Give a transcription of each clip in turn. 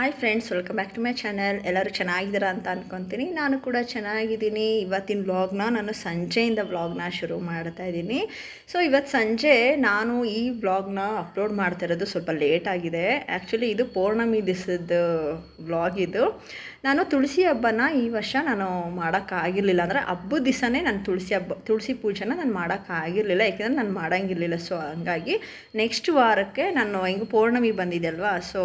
Hi friends welcome back to my channel ಎಲ್ಲರೂ ಚೆನ್ನಾಗಿದ್ದೀರಾ ಅಂತ ಅಂದ್ಕೊತೀನಿ ನಾನು ಕೂಡ ಚೆನ್ನಾಗಿದ್ದೀನಿ. ಇವತ್ತಿನ ವ್ಲಾಗ್ನ ನಾನು ಸಂಜೆಯಿಂದ ವ್ಲಾಗ್ನ ಶುರು ಮಾಡ್ತಾ ಇದ್ದೀನಿ. ಸೊ ಇವತ್ತು ಸಂಜೆ ನಾನು ಈ ವ್ಲಾಗ್ನ ಅಪ್ಲೋಡ್ ಮಾಡ್ತಾ ಇರೋದು ಸ್ವಲ್ಪ ಲೇಟ್ ಆಗಿದೆ. ಆ್ಯಕ್ಚುಲಿ ಇದು ಪೌರ್ಣಮಿ ದಿವಸದ ವ್ಲಾಗ್ ಇದು. ನಾನು ತುಳಸಿ ಹಬ್ಬನ ಈ ವರ್ಷ ನಾನು ಮಾಡೋಕ್ಕಾಗಿರಲಿಲ್ಲ ಅಂದರೆ ಹಬ್ಬದ ದಿವಸನೇ ನಾನು ತುಳಸಿ ಹಬ್ಬ, ತುಳಸಿ ಪೂಜೆನ ನಾನು ಮಾಡೋಕ್ಕಾಗಿರಲಿಲ್ಲ ಯಾಕೆಂದರೆ ನಾನು ಮಾಡೋಂಗಿರಲಿಲ್ಲ. ಸೊ ಹಂಗಾಗಿ ನೆಕ್ಸ್ಟ್ ವಾರಕ್ಕೆ ನಾನು, ಹೆಂಗೆ ಪೌರ್ಣಮಿ ಬಂದಿದೆ ಅಲ್ವಾ? ಸೊ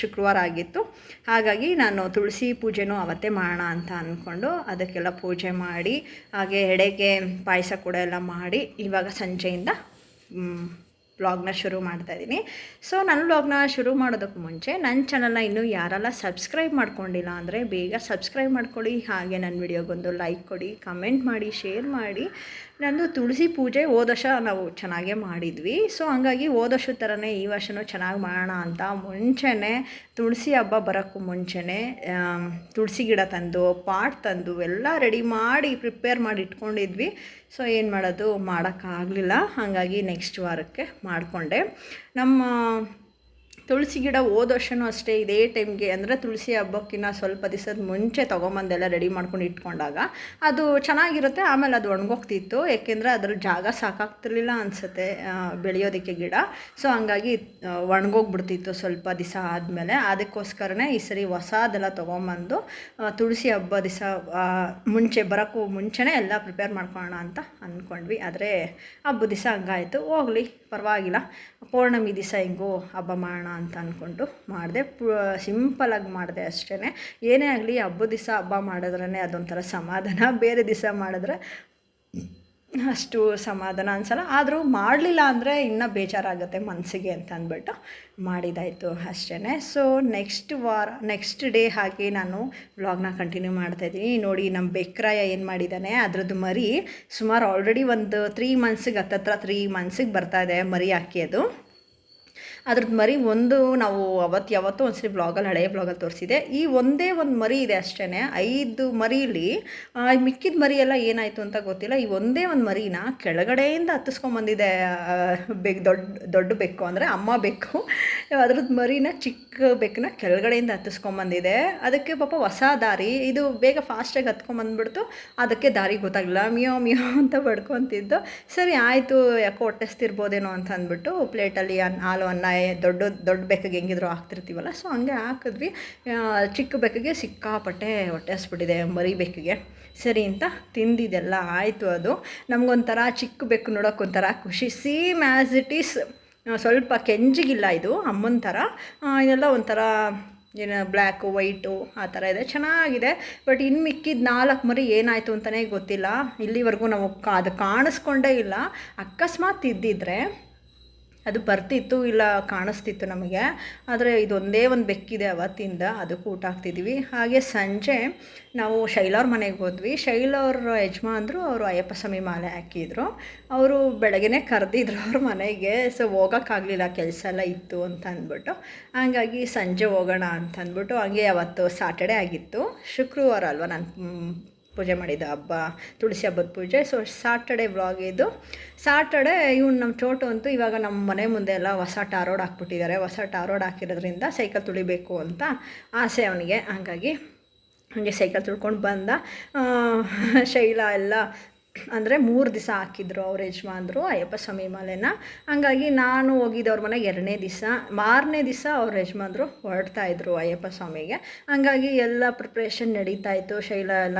ಶುಕ್ರವಾರ ಆಗಿತ್ತು. ಹಾಗಾಗಿ ನಾನು ತುಳಸಿ ಪೂಜೆನೂ ಅವತ್ತೇ ಮಾಡೋಣ ಅಂತ ಅಂದ್ಕೊಂಡು ಅದಕ್ಕೆಲ್ಲ ಪೂಜೆ ಮಾಡಿ, ಹಾಗೆ ಎಡೆಗೆ ಪಾಯಸ ಕೂಡ ಎಲ್ಲ ಮಾಡಿ ಇವಾಗ ಸಂಜೆಯಿಂದ ವ್ಲಾಗ್ನ ಶುರು ಮಾಡ್ತಾ ಇದ್ದೀನಿ. ಸೊ ನನ್ನ ವ್ಲಾಗ್ನ ಶುರು ಮಾಡೋದಕ್ಕೆ ಮುಂಚೆ ನನ್ನ ಚಾನಲ್ನ ಇನ್ನೂ ಯಾರೆಲ್ಲ ಸಬ್ಸ್ಕ್ರೈಬ್ ಮಾಡ್ಕೊಂಡಿಲ್ಲ ಅಂದರೆ ಬೇಗ ಸಬ್ಸ್ಕ್ರೈಬ್ ಮಾಡ್ಕೊಳ್ಳಿ. ಹಾಗೆ ನನ್ನ ವಿಡಿಯೋಗೊಂದು ಲೈಕ್ ಕೊಡಿ ಕಮೆಂಟ್ ಮಾಡಿ ಶೇರ್ ಮಾಡಿ. ನಂದು ತುಳಸಿ ಪೂಜೆ ಓದಶ ನಾವು ಚೆನ್ನಾಗೇ ಮಾಡಿದ್ವಿ. ಸೊ ಹಂಗಾಗಿ ವರ್ಷದ ಥರನೇ ಈ ವರ್ಷನೂ ಚೆನ್ನಾಗಿ ಮಾಡೋಣ ಅಂತ ಮುಂಚೆನೇ ತುಳಸಿ ಹಬ್ಬ ಬರೋಕ್ಕೂ ಮುಂಚೆನೇ ತುಳಸಿ ಗಿಡ ತಂದು, ಪಾಟ್ ತಂದು ಎಲ್ಲ ರೆಡಿ ಮಾಡಿ ಪ್ರಿಪೇರ್ ಮಾಡಿ ಇಟ್ಕೊಂಡಿದ್ವಿ. ಸೊ ಏನು ಮಾಡೋದು ಮಾಡೋಕ್ಕಾಗಲಿಲ್ಲ. ಹಾಗಾಗಿ ನೆಕ್ಸ್ಟ್ ವಾರಕ್ಕೆ ಮಾಡಿಕೊಂಡೆ. ನಮ್ಮ ತುಳಸಿ ಗಿಡ ಹೋದ ವರ್ಷವೂ ಅಷ್ಟೇ ಇದೇ ಟೈಮ್ಗೆ ಅಂದರೆ ತುಳಸಿ ಹಬ್ಬಕ್ಕಿಂತ ಸ್ವಲ್ಪ ದಿವಸದ ಮುಂಚೆ ತೊಗೊಂಬಂದೆಲ್ಲ ರೆಡಿ ಮಾಡ್ಕೊಂಡು ಇಟ್ಕೊಂಡಾಗ ಅದು ಚೆನ್ನಾಗಿರುತ್ತೆ, ಆಮೇಲೆ ಅದು ಒಣಗೋಗ್ತಿತ್ತು. ಏಕೆಂದರೆ ಅದ್ರ ಜಾಗ ಸಾಕಾಗ್ತಿರ್ಲಿಲ್ಲ ಅನಿಸುತ್ತೆ ಬೆಳೆಯೋದಕ್ಕೆ ಗಿಡ. ಸೊ ಹಂಗಾಗಿ ಒಣಗೋಗ್ಬಿಡ್ತಿತ್ತು ಸ್ವಲ್ಪ ದಿವಸ ಆದಮೇಲೆ. ಅದಕ್ಕೋಸ್ಕರನೇ ಈ ಸರಿ ಹೊಸದೆಲ್ಲ ತೊಗೊಂಬಂದು ತುಳಸಿ ಹಬ್ಬ ದಿವಸ ಮುಂಚೆ, ಬರೋಕ್ಕೂ ಮುಂಚೆನೇ ಎಲ್ಲ ಪ್ರಿಪೇರ್ ಮಾಡ್ಕೊಳ್ಳೋಣ ಅಂತ ಅಂದ್ಕೊಂಡ್ವಿ. ಆದರೆ ಹಬ್ಬ ದಿವಸ ಹಂಗಾಯಿತು. ಹೋಗಲಿ. ಪರವಾಗಿಲ್ಲ. ಪೌರ್ಣಮಿ ದಿವಸ ಹೆಂಗೋ ಹಬ್ಬ ಮಾಡೋಣ ಅಂತ ಅಂದ್ಕೊಂಡು ಮಾಡಿದೆ. ಸಿಂಪಲಾಗಿ ಮಾಡಿದೆ ಅಷ್ಟೇ ಏನೇ ಆಗಲಿ ಹಬ್ಬದ ದಿವಸ ಹಬ್ಬ ಮಾಡಿದ್ರೇ ಅದೊಂಥರ ಸಮಾಧಾನ. ಬೇರೆ ದಿವಸ ಮಾಡಿದ್ರೆ ಅಷ್ಟು ಸಮಾಧಾನ ಅನ್ಸಲ್ಲ. ಆದರೂ ಮಾಡಲಿಲ್ಲ ಅಂದರೆ ಇನ್ನೂ ಬೇಜಾರಾಗುತ್ತೆ ಮನಸ್ಸಿಗೆ ಅಂತ ಅಂದ್ಬಿಟ್ಟು ಮಾಡಿದಾಯಿತು ಅಷ್ಟೇ ಸೊ ನೆಕ್ಸ್ಟ್ ವಾರ ನೆಕ್ಸ್ಟ್ ಡೇ ಹಾಗೆ ನಾನು ವ್ಲಾಗ್ನ ಕಂಟಿನ್ಯೂ ಮಾಡ್ತಾಯಿದ್ದೀನಿ ನೋಡಿ, ನಮ್ಮ ಬೆಕ್ರಾಯ ಏನು ಮಾಡಿದ್ದಾನೆ ಅದರದ್ದು ಮರಿ ಸುಮಾರು ಆಲ್ರೆಡಿ ಒಂದು ತ್ರೀ ಮಂತ್ಸಿಗೆ ಹತ್ತತ್ರ ತ್ರೀ ಮಂತ್ಸಿಗೆ ಇದೆ ಮರಿ ಹಾಕಿ ಅದು ಅದ್ರದ್ದು ಮರಿ ಒಂದು ನಾವು ಅವತ್ತು ಯಾವತ್ತೋ ಒಂದ್ಸರಿ ಬ್ಲಾಗಲ್ಲಿ ಹಳೆಯ ಬ್ಲಾಗಲ್ಲಿ ತೋರಿಸಿದೆ. ಈ ಒಂದೇ ಒಂದು ಮರಿ ಇದೆ ಅಷ್ಟೇ ಐದು ಮರಿಲಿ ಮಿಕ್ಕಿದ ಮರಿ ಎಲ್ಲ ಏನಾಯಿತು ಅಂತ ಗೊತ್ತಿಲ್ಲ. ಈ ಒಂದೇ ಒಂದು ಮರಿನ ಕೆಳಗಡೆಯಿಂದ ಹತ್ತಿಸ್ಕೊಂಬಂದಿದೆ ಬೆಕ್ ದೊಡ್ಡ ದೊಡ್ಡ ಬೆಕ್ಕು ಅಂದರೆ ಅಮ್ಮ ಬೆಕ್ಕು. ಅದ್ರದ್ದು ಮರಿನ ಚಿಕ್ಕ ಬೆಕ್ಕನ್ನ ಕೆಳಗಡೆಯಿಂದ ಹತ್ತಿಸ್ಕೊಂಬಂದಿದೆ ಅದಕ್ಕೆ ಪಾಪ ಹೊಸ ದಾರಿ, ಇದು ಬೇಗ ಫಾಸ್ಟಾಗಿ ಹತ್ಕೊಂಬಂದ್ಬಿಡ್ತು ಅದಕ್ಕೆ ದಾರಿ ಗೊತ್ತಾಗಲಿಲ್ಲ. ಮಿಯೋ ಮಿಯೋ ಅಂತ ಬಡ್ಕೊತಿದ್ದು. ಸರಿ, ಆಯಿತು, ಯಾಕೋ ಹೊಟ್ಟೆಸ್ತಿರ್ಬೋದೇನೋ ಅಂತ ಅಂದ್ಬಿಟ್ಟು ಪ್ಲೇಟಲ್ಲಿ ಅನ್ನ, ಹಾಲು, ಅನ್ನ ದೊಡ್ಡ ದೊಡ್ಡ ಬೆಕ್ಕಗೆ ಹೆಂಗಿದ್ರು ಹಾಕ್ತಿರ್ತೀವಲ್ಲ ಸೊ ಹಂಗೆ ಹಾಕಿದ್ವಿ. ಚಿಕ್ಕ ಬೆಕ್ಕಿಗೆ ಸಿಕ್ಕಾಪಟ್ಟೆ ಹೊಟ್ಟೆ ಹೊಟ್ಟೆಸ್ಬಿಟ್ಟಿದೆ ಮರಿ ಬೆಕ್ಕಿಗೆ. ಸರಿ ಅಂತ ತಿಂದಿದೆಲ್ಲ ಆಯಿತು ಅದು. ನಮಗೊಂಥರ ಚಿಕ್ಕ ಬೆಕ್ಕು ನೋಡೋಕ್ಕೊಂಥರ ಖುಷಿ. ಸೇಮ್ ಆ್ಯಸ್ ಇಟ್ ಈಸ್ ಸ್ವಲ್ಪ ಕೆಂಜಿಗಿಲ್ಲ ಇದು, ಅಮ್ಮನ ಥರ. ಇದೆಲ್ಲ ಒಂಥರ ಏನು ಬ್ಲ್ಯಾಕು ವೈಟು ಆ ಥರ ಇದೆ. ಚೆನ್ನಾಗಿದೆ. ಬಟ್ ಇನ್ನು ಮಿಕ್ಕಿದ ನಾಲ್ಕು ಮರಿ ಏನಾಯಿತು ಅಂತಲೇ ಗೊತ್ತಿಲ್ಲ. ಇಲ್ಲಿವರೆಗೂ ನಾವು ಅದು ಕಾಣಿಸ್ಕೊಂಡೇ ಇಲ್ಲ. ಅಕಸ್ಮಾತ್ ಇದ್ದಿದ್ರೆ ಅದು ಬರ್ತಿತ್ತು ಇಲ್ಲ ಕಾಣಿಸ್ತಿತ್ತು ನಮಗೆ. ಆದರೆ ಇದೊಂದೇ ಒಂದು ಬೆಕ್ಕಿದೆ ಅವತ್ತಿಂದ, ಅದಕ್ಕೂ ಊಟ ಹಾಕ್ತಿದ್ವಿ. ಹಾಗೆ ಸಂಜೆ ನಾವು ಶೈಲವ್ರ ಮನೆಗೆ ಹೋದ್ವಿ. ಶೈಲವ್ರ ಯಜಮಾನ್ರು ಅವರು ಅಯ್ಯಪ್ಪ ಸ್ವಾಮಿ ಮಾಲೆ ಹಾಕಿದ್ರು. ಅವರು ಬೆಳಗ್ಗೆ ಕರೆದಿದ್ರು ಅವ್ರ ಮನೆಗೆ. ಸೊ ಹೋಗೋಕ್ಕಾಗಲಿಲ್ಲ ಕೆಲಸ ಎಲ್ಲ ಇತ್ತು ಅಂತ ಅಂದ್ಬಿಟ್ಟು. ಹಾಗಾಗಿ ಸಂಜೆ ಹೋಗೋಣ ಅಂತ ಅಂದ್ಬಿಟ್ಟು, ಹಂಗೆ ಅವತ್ತು ಸಾಟರ್ಡೆ ಆಗಿತ್ತು. ಶುಕ್ರವಾರ ಅಲ್ವಾ ನಾನು ಪೂಜೆ ಮಾಡಿದ ಹಬ್ಬ, ತುಳಸಿ ಹಬ್ಬದ ಪೂಜೆ. ಸೊ ಸಾಟರ್ಡೆ ವ್ಲಾಗ್ ಇದು. ಸಾಟರ್ಡೆ ಇವ್ನು ನಮ್ಮ ಚೋಟು ಅಂತೂ ಇವಾಗ ನಮ್ಮ ಮನೆ ಮುಂದೆ ಎಲ್ಲ ಹೊಸ ಟಾರೋಡ್ ಹಾಕ್ಬಿಟ್ಟಿದ್ದಾರೆ. ಹೊಸ ಟಾರೋಡ್ ಹಾಕಿರೋದ್ರಿಂದ ಸೈಕಲ್ ತುಳಿಬೇಕು ಅಂತ ಆಸೆ ಅವನಿಗೆ. ಹಾಗಾಗಿ ಹಾಗೆ ಸೈಕಲ್ ತುಳ್ಕೊಂಡು ಬಂದ. ಶೈಲ ಎಲ್ಲ ಅಂದರೆ ಮೂರು ದಿವಸ ಹಾಕಿದ್ರು ಅವ್ರ ಯಜಮಾನ್ರು, ಅಯ್ಯಪ್ಪ ಸ್ವಾಮಿ ಮಲೆನ. ಹಂಗಾಗಿ ನಾನು ಹೋಗಿದ್ದೆ ಅವ್ರ ಮನೆಗೆ ಎರಡನೇ ದಿವಸ ಮಾರನೇ ದಿವಸ ಅವ್ರ ಯಜಮಾನ್ರು ಹೊರಡ್ತಾ ಇದ್ರು ಅಯ್ಯಪ್ಪ ಸ್ವಾಮಿಗೆ. ಹಂಗಾಗಿ ಎಲ್ಲ ಪ್ರಿಪ್ರೇಷನ್ ನಡೀತಾ ಇತ್ತು. ಶೈಲ ಎಲ್ಲ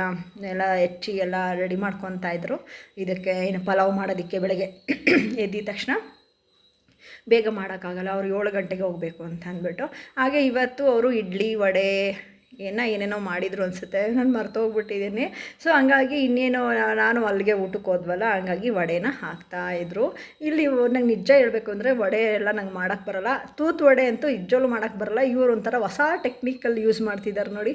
ಎಲ್ಲ ಹೆಚ್ಚಿ ಎಲ್ಲ ರೆಡಿ ಮಾಡ್ಕೊತಾ ಇದ್ರು. ಇದಕ್ಕೆ ಏನು ಪಲಾವ್ ಮಾಡೋದಕ್ಕೆ ಬೆಳಗ್ಗೆ ಎದ್ದಿದ ತಕ್ಷಣ ಬೇಗ ಮಾಡೋಕ್ಕಾಗಲ್ಲ. ಅವ್ರು ಏಳು ಗಂಟೆಗೆ ಹೋಗಬೇಕು ಅಂತ ಅಂದ್ಬಿಟ್ಟು. ಹಾಗೆ ಇವತ್ತು ಅವರು ಇಡ್ಲಿ, ವಡೆ ಏನೋ ಏನೇನೋ ಮಾಡಿದ್ರು ಅನಿಸುತ್ತೆ. ನಾನು ಮರ್ತೋಗ್ಬಿಟ್ಟಿದ್ದೀನಿ ಸೊ ಹಂಗಾಗಿ ಇನ್ನೇನೋ ನಾನು ಅಲ್ಲಿಗೆ ಊಟಕ್ಕೆ ಹೋದ್ವಲ್ಲ, ಹಂಗಾಗಿ ವಡೆನ ಹಾಕ್ತಾ ಇದ್ರು. ಇಲ್ಲಿ ನಂಗೆ ನಿಜ ಹೇಳಬೇಕು ಅಂದರೆ ವಡೆ ಎಲ್ಲ ನಂಗೆ ಮಾಡೋಕ್ಕೆ ಬರಲ್ಲ. ತೂತು ವಡೆ ಅಂತೂ ಇಜ್ಜೋಲು ಮಾಡೋಕ್ಕೆ ಬರಲ್ಲ. ಇವರು ಒಂಥರ ಹೊಸ ಟೆಕ್ನಿಕಲ್ಲಿ ಯೂಸ್ ಮಾಡ್ತಿದ್ದಾರೆ ನೋಡಿ.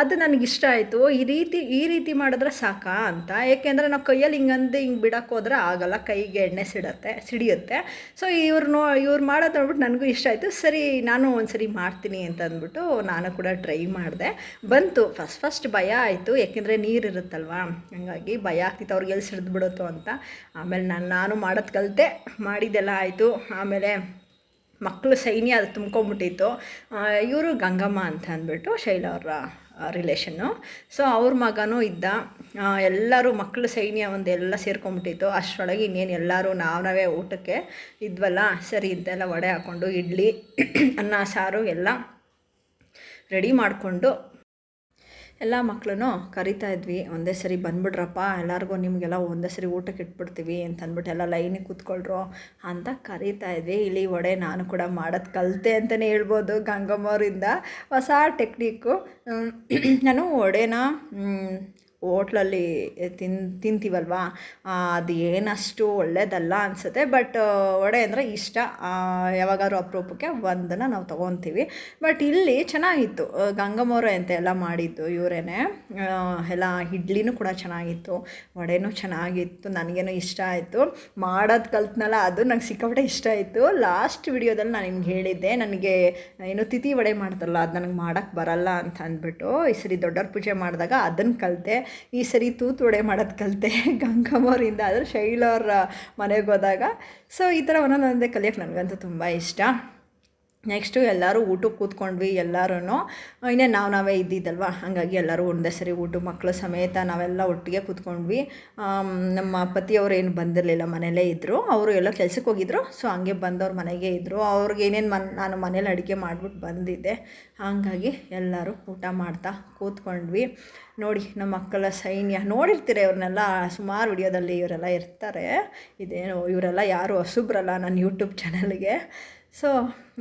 ಅದು ನನಗೆ ಇಷ್ಟ ಆಯಿತು. ಈ ರೀತಿ ಈ ರೀತಿ ಮಾಡಿದ್ರೆ ಸಾಕಾ ಅಂತ. ಏಕೆಂದರೆ ನಾವು ಕೈಯಲ್ಲಿ ಹಿಂಗಂದು ಹಿಂಗೆ ಬಿಡೋಕ್ಕೆ ಹೋದ್ರೆ ಆಗಲ್ಲ. ಕೈಗೆ ಎಣ್ಣೆ ಸಿಡತ್ತೆ, ಸಿಡಿಯುತ್ತೆ. ಸೊ ಇವ್ರು ನೋ, ಇವ್ರು ಮಾಡೋದು ನೋಡ್ಬಿಟ್ಟು ನನಗೂ ಇಷ್ಟ ಆಯಿತು. ಸರಿ, ನಾನು ಒಂದ್ಸರಿ ಮಾಡ್ತೀನಿ ಅಂತ ಅಂದ್ಬಿಟ್ಟು ನಾನು ಕೂಡ ಟ್ರೈ ಮಾಡಿದೆ. ಬಂತು ಫಸ್ಟ್ ಫಸ್ಟ್ ಭಯ ಆಯಿತು. ಯಾಕೆಂದರೆ ನೀರು ಇರುತ್ತಲ್ವಾ? ಹಂಗಾಗಿ ಭಯ ಆಗ್ತಿತ್ತು. ಅವ್ರಿಗೆ ಎಲ್ಲಿ ಸಿಡಿದು ಬಿಡುತ್ತೋ ಅಂತ. ಆಮೇಲೆ ನಾನು ನಾನು ಮಾಡೋದು ಕಲಿತೆ ಮಾಡಿದ್ದೆಲ್ಲ ಆಯಿತು. ಆಮೇಲೆ ಮಕ್ಕಳು ಸೈನ್ಯ ಅದು ತುಂಬ್ಕೊಂಬಿಟ್ಟಿತ್ತು. ಇವರು ಗಂಗಮ್ಮ ಅಂತ ಅಂದ್ಬಿಟ್ಟು ಶೈಲ ಅವರ ರಿಲೇಷನ್ನು ಸೊ ಅವ್ರ ಮಗನೂ ಇದ್ದ. ಎಲ್ಲರೂ ಮಕ್ಕಳು ಸೈನ್ಯ ಒಂದು ಎಲ್ಲ ಸೇರ್ಕೊಂಬಿಟ್ಟಿತ್ತು. ಅಷ್ಟರೊಳಗೆ ಇನ್ನೇನು ಎಲ್ಲರೂ ನಾವು ನಾವೇ ಊಟಕ್ಕೆ ಇದ್ವಲ್ಲ. ಸರಿ, ಇದೆಲ್ಲ ವಡೆ ಹಾಕ್ಕೊಂಡು ಇಡ್ಲಿ, ಅನ್ನ, ಸಾರು ಎಲ್ಲ ರೆಡಿ ಮಾಡಿಕೊಂಡು ಎಲ್ಲ ಮಕ್ಕಳೂ ಕರಿತಾ ಇದ್ವಿ. ಒಂದೇ ಸರಿ ಬಂದ್ಬಿಡ್ರಪ್ಪ ಎಲ್ಲರಿಗೂ ನಿಮಗೆಲ್ಲ ಒಂದೇ ಸರಿ ಊಟಕ್ಕೆ ಇಟ್ಬಿಡ್ತೀವಿ ಅಂತ ಅಂದ್ಬಿಟ್ಟು ಎಲ್ಲ ಲೈನಿಗೆ ಕೂತ್ಕೊಳ್ರು ಅಂತ ಕರಿತಾ ಇದ್ವಿ. ಇಲ್ಲಿ ವಡೆ ನಾನು ಕೂಡ ಮಾಡೋದು ಕಲಿತೆ ಅಂತಲೇ ಹೇಳ್ಬೋದು ಗಂಗಮ್ಮವರಿಂದ ಹೊಸ ಟೆಕ್ನಿಕ್ಕು ನಾನು ವಡೆನ ಹೋಟ್ಲಲ್ಲಿ ತಿನ್, ತಿಂತೀವಲ್ವಾ? ಅದು ಏನಷ್ಟು ಒಳ್ಳೇದಲ್ಲ ಅನಿಸುತ್ತೆ. ಬಟ್ ವಡೆ ಅಂದರೆ ಇಷ್ಟ. ಯಾವಾಗಾದ್ರೂ ಅಪರೂಪಕ್ಕೆ ಒಂದನ್ನು ನಾವು ತೊಗೊತೀವಿ. ಬಟ್ ಇಲ್ಲಿ ಚೆನ್ನಾಗಿತ್ತು. ಗಂಗಮೋರೆ ಅಂತ ಎಲ್ಲ ಮಾಡಿದ್ದು ಇವರೇನೆ. ಎಲ್ಲ ಇಡ್ಲಿನೂ ಕೂಡ ಚೆನ್ನಾಗಿತ್ತು. ವಡೆನೂ ಚೆನ್ನಾಗಿತ್ತು. ನನಗೇನು ಇಷ್ಟ ಆಯಿತು. ಮಾಡೋದು ಕಲ್ತ್ನಲ್ಲ ಅದು. ನಂಗೆ ಸಿಕ್ಕಾಪಟ್ಟೆ ಇಷ್ಟ ಆಯಿತು. ಲಾಸ್ಟ್ ವಿಡಿಯೋದಲ್ಲಿ ನಾನು ನಿಮ್ಗೆ ಹೇಳಿದ್ದೆ. ನನಗೆ, ಏನು ತಿಥಿ ವಡೆ ಮಾಡ್ತಾರಲ್ಲ, ಅದು ನನಗೆ ಮಾಡೋಕ್ಕೆ ಬರಲ್ಲ ಅಂತ ಅಂದ್ಬಿಟ್ಟು ಈ ಸರಿ ದೊಡ್ಡವ್ರ ಪೂಜೆ ಮಾಡಿದಾಗ ಅದನ್ನು ಕಲಿತೆ. ಈ ಸರಿ ತೂತು ಒಡೆ ಮಾಡೋದು ಕಲಿತೆ. ಗಂಗಮ್ಮವರಿಂದ ಆದರೆ ಶೈಲವ್ರ ಮನೆಗೆ ಹೋದಾಗ. ಸೊ ಈ ಥರ ಒಂದೊಂದೊಂದೇ ಕಲಿಯೋಕ್ಕೆ ನನಗಂತೂ ತುಂಬ ಇಷ್ಟ. ನೆಕ್ಸ್ಟು ಎಲ್ಲರೂ ಊಟಕ್ಕೆ ಕೂತ್ಕೊಂಡ್ವಿ ಎಲ್ಲರೂ ಇನ್ನೇ ನಾವು ನಾವೇ ಇದ್ದಿದ್ದಲ್ವ? ಹಾಗಾಗಿ ಎಲ್ಲರೂ ಒಂದೇ ಸರಿ ಊಟ ಮಕ್ಕಳು ಸಮೇತ ನಾವೆಲ್ಲ ಒಟ್ಟಿಗೆ ಕೂತ್ಕೊಂಡ್ವಿ. ನಮ್ಮ ಪತಿಯವರು ಏನು ಬಂದಿರಲಿಲ್ಲ, ಮನೇಲೇ ಇದ್ದರು ಅವರು ಎಲ್ಲ ಕೆಲಸಕ್ಕೆ ಹೋಗಿದ್ರು. ಸೊ, ಹಂಗೆ ಬಂದವ್ರು ಮನೆಗೆ ಇದ್ದರು ಅವ್ರಿಗೆ ಏನೇನು ಮನ್, ನಾನು ಮನೇಲಿ ಅಡುಗೆ ಮಾಡಿಬಿಟ್ಟು ಬಂದಿದ್ದೆ. ಹಾಗಾಗಿ ಎಲ್ಲರೂ ಊಟ ಮಾಡ್ತಾ ಕೂತ್ಕೊಂಡ್ವಿ. ನೋಡಿ, ನಮ್ಮ ಮಕ್ಕಳ ಸೈನ್ಯ. ನೋಡಿರ್ತೀರ ಇವ್ರನ್ನೆಲ್ಲ? ಸುಮಾರು ವಿಡಿಯೋದಲ್ಲಿ ಇವರೆಲ್ಲ ಇರ್ತಾರೆ. ಇದೇನು, ಇವರೆಲ್ಲ ಯಾರು ಹೊಸಬ್ರಲ್ಲ ನನ್ನ ಯೂಟ್ಯೂಬ್ ಚಾನಲ್ಗೆ. ಸೊ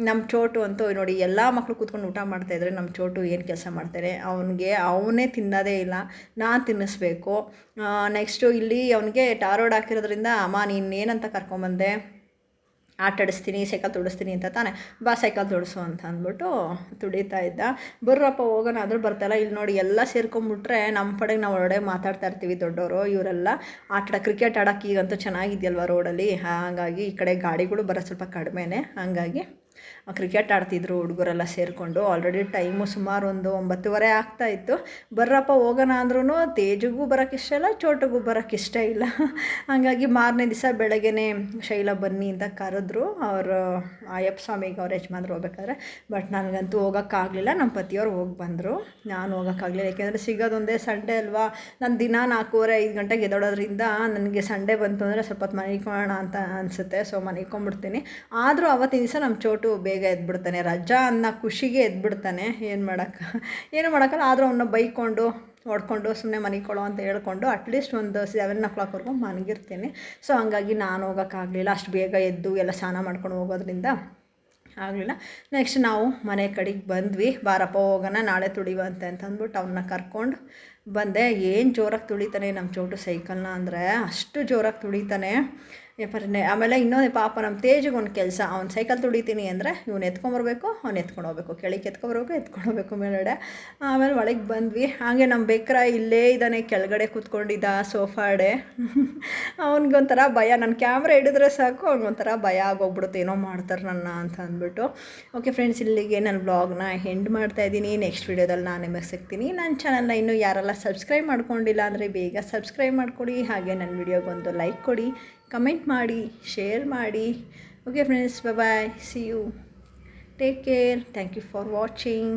ನಮ್ಮ ಚೋಟು ಅಂತೂ ನೋಡಿ ಎಲ್ಲ ಮಕ್ಕಳು ಕೂತ್ಕೊಂಡು ಊಟ ಮಾಡ್ತಾಯಿದ್ರೆ ನಮ್ಮ ಚೋಟು ಏನು ಕೆಲಸ ಮಾಡ್ತಾರೆ? ಅವನಿಗೆ ಅವನೇ ತಿನ್ನೋದೇ ಇಲ್ಲ. ನಾನು ತಿನ್ನಿಸ್ಬೇಕು. ನೆಕ್ಸ್ಟು ಇಲ್ಲಿ ಅವನಿಗೆ ಟಾರೋಡ್ ಹಾಕಿರೋದ್ರಿಂದ, ಅಮ್ಮ, ನೀನು ಏನಂತ ಕರ್ಕೊಂಬಂದೆ? ಆಟ ಆಡಿಸ್ತೀನಿ ಸೈಕಲ್ ತೊಡಿಸ್ತೀನಿ ಅಂತ ತಾನೆ. ಬಾ ಸೈಕಲ್ ತೊಡಿಸು ಅಂತ ಅಂದ್ಬಿಟ್ಟು ತುಡಿತಾ ಇದ್ದ. ಬರ್ರಪ್ಪ ಹೋಗೋಣ ಆದರೂ ಬರ್ತಾಯಿಲ್ಲ ಇಲ್ಲಿ ನೋಡಿ ಎಲ್ಲ ಸೇರ್ಕೊಂಬಿಟ್ರೆ ನಮ್ಮ ಪಡೆಗೆ ನಾವು ಹೊರಡೆ ಮಾತಾಡ್ತಾ ಇರ್ತೀವಿ ದೊಡ್ಡವರು ಇವರೆಲ್ಲ ಆಟ ಕ್ರಿಕೆಟ್ ಆಡೋಕ್ಕೆ ಈಗಂತೂ ಚೆನ್ನಾಗಿದೆಯಲ್ವ ರೋಡಲ್ಲಿ ಹಾಗಾಗಿ ಈ ಕಡೆ ಗಾಡಿಗಳು ಬರೋ ಸ್ವಲ್ಪ ಕಡಿಮೆನೇ. ಹಾಗಾಗಿ ಕ್ರಿಕೆಟ್ ಆಡ್ತಿದ್ರು ಹುಡುಗರೆಲ್ಲ ಸೇರಿಕೊಂಡು. ಆಲ್ರೆಡಿ ಟೈಮು ಸುಮಾರು ಒಂದು ಒಂಬತ್ತುವರೆ ಆಗ್ತಾ ಇತ್ತು. ಬರ್ರಪ್ಪ ಹೋಗೋಣ ಅಂದ್ರೂ ತೇಜಿಗೂ ಬರೋಕ್ಕೆ ಇಷ್ಟ ಇಲ್ಲ, ಚೋಟಗೂ ಬರೋಕ್ಕೆ ಇಷ್ಟ ಇಲ್ಲ. ಹಾಗಾಗಿ ಮಾರನೇ ದಿವಸ ಬೆಳಗ್ಗೆನೇ ಶೈಲ ಬನ್ನಿ ಅಂತ ಕರೆದ್ರು. ಅವರು ಅಯ್ಯಪ್ಪ ಸ್ವಾಮಿಗೆ ಅವ್ರ ಯಜಮಾನ್ರು ಹೋಗ್ಬೇಕಾದ್ರೆ. ಬಟ್ ನನಗಂತೂ ಹೋಗೋಕ್ಕಾಗಲಿಲ್ಲ ನಮ್ಮ ಪತಿಯವ್ರು ಹೋಗಿ ಬಂದರು. ನಾನು ಹೋಗೋಕ್ಕಾಗಲಿಲ್ಲ ಯಾಕೆಂದರೆ ಸಿಗೋದೊಂದೇ ಸಂಡೇ ಅಲ್ವಾ? ನಾನು ದಿನ ನಾಲ್ಕೂವರೆ, ಐದು ಗಂಟೆಗೆ ಎದ್ದೋಡೋದ್ರಿಂದ ನನಗೆ ಸಂಡೇ ಬಂತು ಅಂದರೆ ಸ್ವಲ್ಪ ಹೊತ್ತು ಅಂತ ಅನಿಸುತ್ತೆ. ಸೊ ಮನಿಕೊಂಬಿಡ್ತೀನಿ ಆದರೂ ಅವತ್ತಿನ ದಿವಸ ನಮ್ಮ ಚೋಟು ಬೇಗ ಎದ್ಬಿಡ್ತಾನೆ, ರಜಾ ಅನ್ನ ಖುಷಿಗೆ ಎದ್ಬಿಡ್ತಾನೆ. ಏನು ಮಾಡೋಕ್ಕ? ಏನು ಮಾಡೋಕ್ಕಲ್ಲ, ಆದರೂ ಅವನ್ನ ಬೈಕೊಂಡು ಹೊಡ್ಕೊಂಡು ಸುಮ್ಮನೆ ಮನೆ ಮನಿಕೊಳ್ಳೋ ಅಂತ ಹೇಳ್ಕೊಂಡು ಅಟ್ಲೀಸ್ಟ್ ಒಂದು ಸೆವೆನ್ ಓ ಕ್ಲಾಕ್ವರೆಗೂ ಮನಗಿರ್ತೀನಿ ಸೊ ಹಂಗಾಗಿ ನಾನು ಹೋಗೋಕ್ಕಾಗಲಿಲ್ಲ. ಅಷ್ಟು ಬೇಗ ಎದ್ದು ಎಲ್ಲ ಸ್ನಾನ ಮಾಡ್ಕೊಂಡು ಹೋಗೋದ್ರಿಂದ ಆಗಲಿಲ್ಲ. ನೆಕ್ಸ್ಟ್ ನಾವು ಮನೆ ಕಡೆಗೆ ಬಂದ್ವಿ. ಬಾರಪ್ಪ, ಹೋಗೋಣ, ನಾಳೆ ತುಳಿವಂತೆ ಅಂತ ಅಂದ್ಬಿಟ್ಟು ಅವನ್ನ ಕರ್ಕೊಂಡು ಬಂದೆ. ಏನು ಜೋರಾಗಿ ತುಳಿತಾನೆ ನಮ್ಮ ಚೋಟು ಸೈಕಲ್ನ ಅಂದರೆ, ಅಷ್ಟು ಜೋರಾಗಿ ತುಳಿತಾನೆ. ಯಪ್ಪನೆ ಆಮೇಲೆ ಇನ್ನೊಂದು ಪಾಪ ನಮ್ಮ ತೇಜಿಗೆ ಒಂದು ಕೆಲಸ. ಅವ್ನು ಸೈಕಲ್ ತುಡಿತೀನಿ ಅಂದರೆ ಇವ್ನು ಎತ್ಕೊಂಬರ್ಬೇಕು ಅವ್ನು ಎತ್ಕೊಂಡು ಹೋಗ್ಬೇಕು. ಕೆಳಗೆ ಎತ್ಕೊಂಬರ್ಬೇಕು ಎತ್ಕೊಂಡು ಹೋಗ್ಬೇಕು ಮೇಲ್ಗಡೆ. ಆಮೇಲೆ ಒಳಗೆ ಬಂದ್ವಿ. ಹಾಗೆ ನಮ್ಮ ಬೇಕ್ರ ಇಲ್ಲೇ ಇದ್ದಾನೆ ಕೆಳಗಡೆ ಕೂತ್ಕೊಂಡಿದ್ದ ಸೋಫಾಡೆ ಅವನಿಗೊಂಥರ ಭಯ. ನನ್ನ ಕ್ಯಾಮ್ರಾ ಹಿಡಿದ್ರೆ ಸಾಕು, ಅವ್ನಿಗೊಂಥರ ಭಯ ಆಗೋಗ್ಬಿಡುತ್ತೆ. ಏನೋ ಮಾಡ್ತಾರೆ ನನ್ನ ಅಂತ ಅಂದ್ಬಿಟ್ಟು. ಓಕೆ ಫ್ರೆಂಡ್ಸ್ ಇಲ್ಲಿಗೆ ನನ್ನ ಬ್ಲಾಗ್ನ ಮಾಡ್ತಾ ಇದ್ದೀನಿ. ನೆಕ್ಸ್ಟ್ ವೀಡಿಯೋದಲ್ಲಿ ನಾನು ನಿಮಗೆ ಸಿಗ್ತೀನಿ. ನನ್ನ ಚಾನಲ್ನ ಇನ್ನೂ ಯಾರೆಲ್ಲ ಸಬ್ಸ್ಕ್ರೈಬ್ ಮಾಡ್ಕೊಂಡಿಲ್ಲ ಅಂದರೆ ಬೇಗ ಸಬ್ಸ್ಕ್ರೈಬ್ ಮಾಡ್ಕೊಡಿ. ಹಾಗೆ ನನ್ನ ವಿಡಿಯೋಗೊಂದು ಲೈಕ್ ಕೊಡಿ. ಕಮೆಂಟ್ ಮಾಡಿ ಶೇರ್ ಮಾಡಿ. Okay friends bye see you take care thank you for watching